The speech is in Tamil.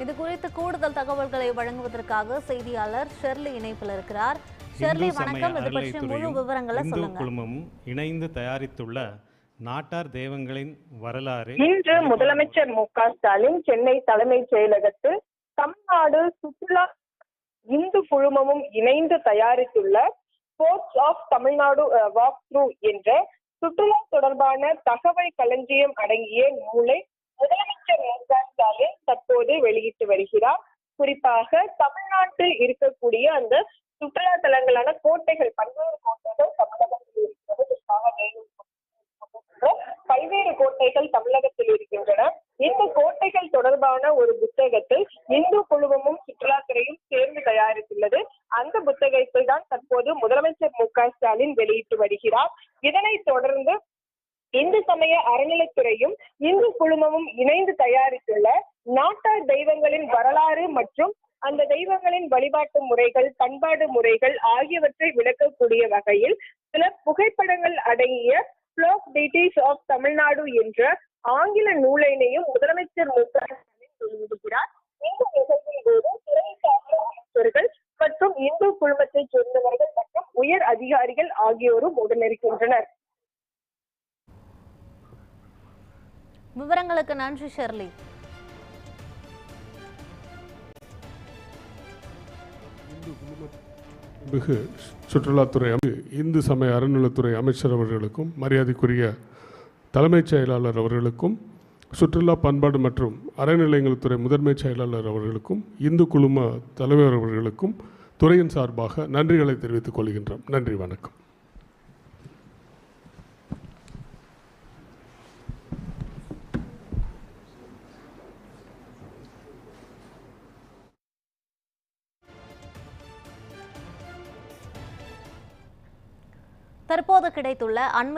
இது குறித்து கூடுதல் தகவல்களை வழங்குவதற்காக செய்தியாளர் ஷெர்லி இணைப்பில் இருக்கிறார். ஷெர்லி வணக்கம். இது பற்றிய முழு விவரங்களை இந்து சொல்லுங்க. குழுமமும் இணைந்து தயாரித்துள்ள நாட்டார் தெய்வங்களின் வரலாறு இன்று முதலமைச்சர் மு க ஸ்டாலின் சென்னை தலைமைச் செயலகத்தில் தமிழ்நாடு சுற்றுலா இந்து குழுமமும் இணைந்து தயாரித்துள்ள sports of Tamil Nadu walk through என்ற சுற்றுலா தொடர்பான தகவல் களஞ்சியம் அடங்கிய நூலை ஸ்டாலின் தற்போது வெளியிட்டு வருகிறார். குறிப்பாக தமிழ்நாட்டில் இருக்கக்கூடிய அந்த சுற்றுலா தலங்களான கோட்டைகள் பல்வேறு கோட்டைகள் தமிழகத்தில் இருக்கிறது குறிப்பாக பல்வேறு கோட்டைகள் தமிழகத்தில் இருக்கின்றன. இந்த கோட்டைகள் தொடர்பான ஒரு புத்தகத்தில் இந்து குழுமமும் சுற்றுலாத்துறையும் சேர்ந்து தயாரித்துள்ளது. அந்த புத்தகத்தை தான் தற்போது முதலமைச்சர் மு க ஸ்டாலின் வெளியிட்டு வருகிறார். இதனைத் தொடர்ந்து இந்து சமய அறநிலைத்துறையும் இந்து குழுமமும் இணைந்து தயாரித்துள்ள நாட்டார் தெய்வங்களின் வரலாறு மற்றும் அந்த தெய்வங்களின் வழிபாட்டு முறைகள் பண்பாடு முறைகள் ஆகியவற்றை விளக்கக்கூடிய வகையில் சில புகைப்படங்கள் அடங்கிய ஃபிளோக் டீட்டெயில்ஸ் ஆஃப் தமிழ்நாடு என்ற ஆங்கில நூலினையும் முதலமைச்சர் மு க ஸ்டாலின் வெளியிடுகிறார். இந்த நிகழ்வின் போது துறை சார்ந்த அமைச்சர்கள் மற்றும் இந்து குழுமத்தைச் சேர்ந்தவர்கள் மற்றும் உயர் அதிகாரிகள் ஆகியோரும் உடனிருக்கின்றனர். விவரங்களுக்கு நன்றி ஷெர்லி. மிகு சுற்றுலாத்துறை அமை- இந்து சமய அறநிலத்துறை அமைச்சர் அவர்களுக்கும் மரியாதைக்குரிய தலைமைச் செயலாளர் அவர்களுக்கும் சுற்றுலா பண்பாடு மற்றும் அறநிலையங்கள்துறை முதன்மைச் செயலாளர் அவர்களுக்கும் இந்து குழும தலைவர் அவர்களுக்கும் துறையின் சார்பாக நன்றிகளை தெரிவித்துக் கொள்கின்றோம். நன்றி வணக்கம். தற்போது கிடைத்துள்ள அண்மை